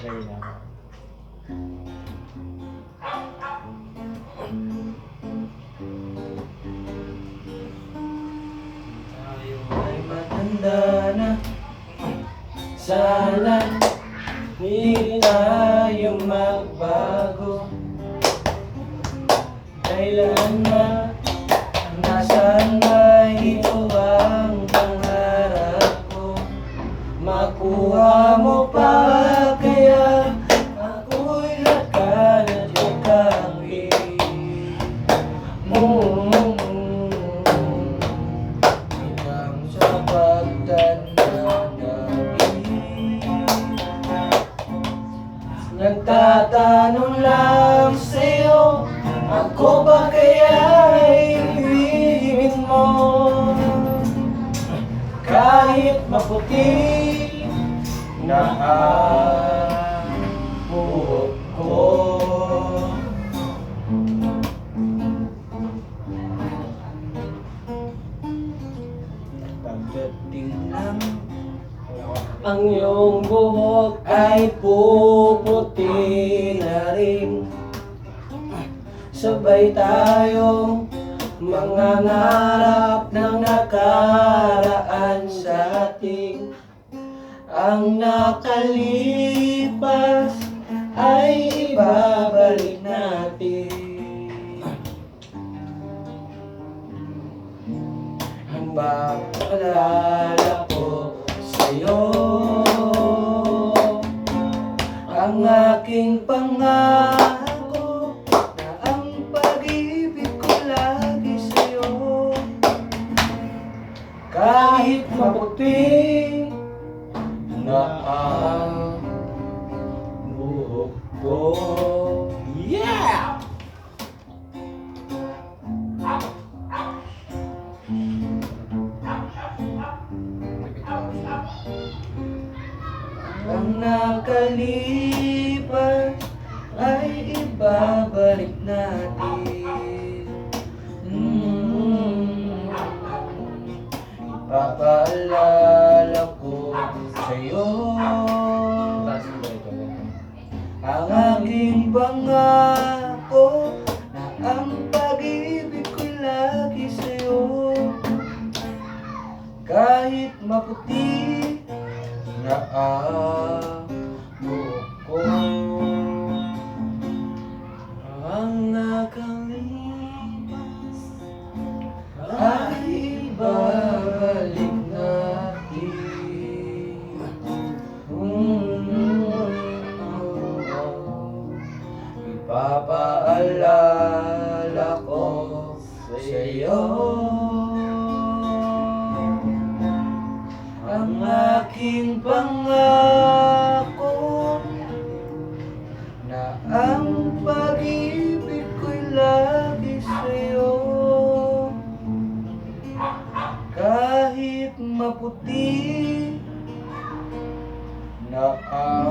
Try lang. Tayo ay matanda na Sana Hindi tayo magbago Kailan na Nasaan ba ito ang pangarap ko Makuha Nagtatanong lang sa'yo Ako ba kaya ibigin mo? Kahit maputi na buhok ko. Pagdating ng ang iyong buhok ay puputi na rin. Sabay tayong mangangarap ng nakaraan sa ating Ang nakalipas ay ibabalik natin. Ang paalala ko sa'yo Ang aking pangako Na ang pag-ibig ko lagi sa'yo Kahit maputi na ang buhok ko Yeah! Ang nakalipas ay ibabalik natin. Mm Ipapaalala ko sa'yo Ang aking pangako Na ang pag-ibig ko lagi sa'yo. Kahit maputi ang buhok ko Ang nakalipas ay ibabalik natin Ipapaalala ko sa'yo puti na ang